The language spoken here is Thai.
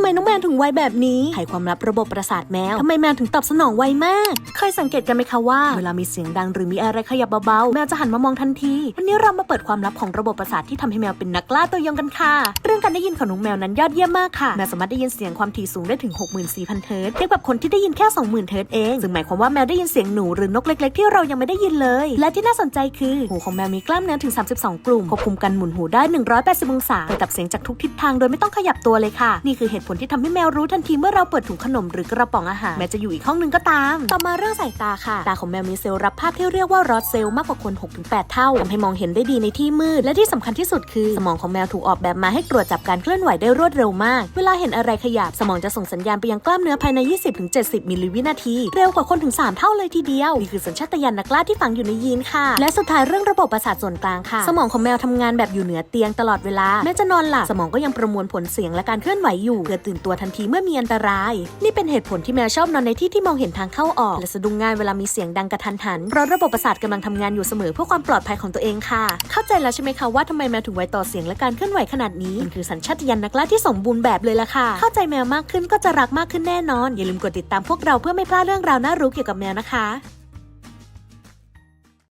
ำไมน้องแมวถึงไวแบบนี้ไขความลับระบบประสาทแมวทำไมแมวถึงตอบสนองไวมาก เคยสังเกตกันไหมคะว่า เวลามีเสียงดังหรือมีอะไรขยับเบาๆ แมวจะหันมามองทันที วันนี้เรามาเปิดความลับของระบบประสาทที่ทำให้แมวเป็นนักล่าตัวยงกันค่ะ เรื่องการได้ยินของน้องแมวนั้นยอดเยี่ยมมากค่ะ แมวสามารถได้ยินเสียงความถี่สูงได้ถึง 64,000 เฮิรตซ์เทียบกับคนที่ได้ยินแค่ 20,000 เฮิรตซ์เอง ซึ่งหมายความว่าแมวได้ยินเสียงหนูหรือนกเล็ก ๆ ที่เรายังไม่ได้ยินเลย และที่น่าสนใจคือหูของแมวมีกล้ามเนื้อถึง 32 กลุ่มควบคุมการหมุนหูได้ 180 องศาเปิดตับเสียงจากทุกทิศทางโดยไม่ต้องขยับตัวเลยค่ะ นี่คือเหตุผลที่ทำให้แมวรู้ทันทีเมื่อเราเปิดถุงขนมหรือกระป๋องอาหารแม้จะอยู่อีกห้องหนึงก็ตาม ต่อมาเรื่องสายตาค่ะ ตาของแมวมีเซลล์รับภาพที่เรียกว่ารอดเซลล์มากกว่าคน 6-8 เท่าทำให้มองเห็นได้ดีในที่มืด และที่สำคัญที่สุดคือ สมองของแมวถูกออกแบบมาให้ตรวจจับการเคลื่อนไหวได้รวดเร็วมาก เวลาเห็นอะไรขยับสมองจะส่งสัญญาณไปยังกล้ามเนื้อภายใน 20-70 มิลลิวินาที เร็วกว่าคนถึง 3 เท่าเลยทีเดียวนี่คือสัญชาตญาณนักล่าที่ฝังอยู่ในยีนค่ะ และสุดท้ายเรื่องระบบประสาทส่วนกลางค่ะ สมองของแมวทำงานแบบอยู่เหนือเตียงตลอดเวลาแม้จะนอนหลับสมองก็ยังประมวลผลเสียงและการเคลื่อนไหวอยู่เพื่อตื่นตัวทันทีเมื่อมีอันตราย นี่เป็นเหตุผลที่แมวชอบนอนในที่ที่มองเห็นทางเข้าออก และสะดุ้งง่ายเวลามีเสียงดังกระทันหันเพราะระบบประสาทกำลังทำงานอยู่เสมอเพื่อความปลอดภัยของตัวเองค่ะ เข้าใจแล้วใช่ไหมคะว่าทำไมแมวถึงไวต่อเสียงและการเคลื่อนไหวขนาดนี้มันคือสัญชาตญาณนักล่าที่สมบูรณ์แบบเลยล่ะค่ะ เข้าใจแมวมากขึ้นก็จะรักมากขึ้นแน่นอน อย่าลืมกดติดตามพวกเราเพื่อไม่พลาดเรื่องราวน่ารู้เกี่ยวกับแมวนะคะ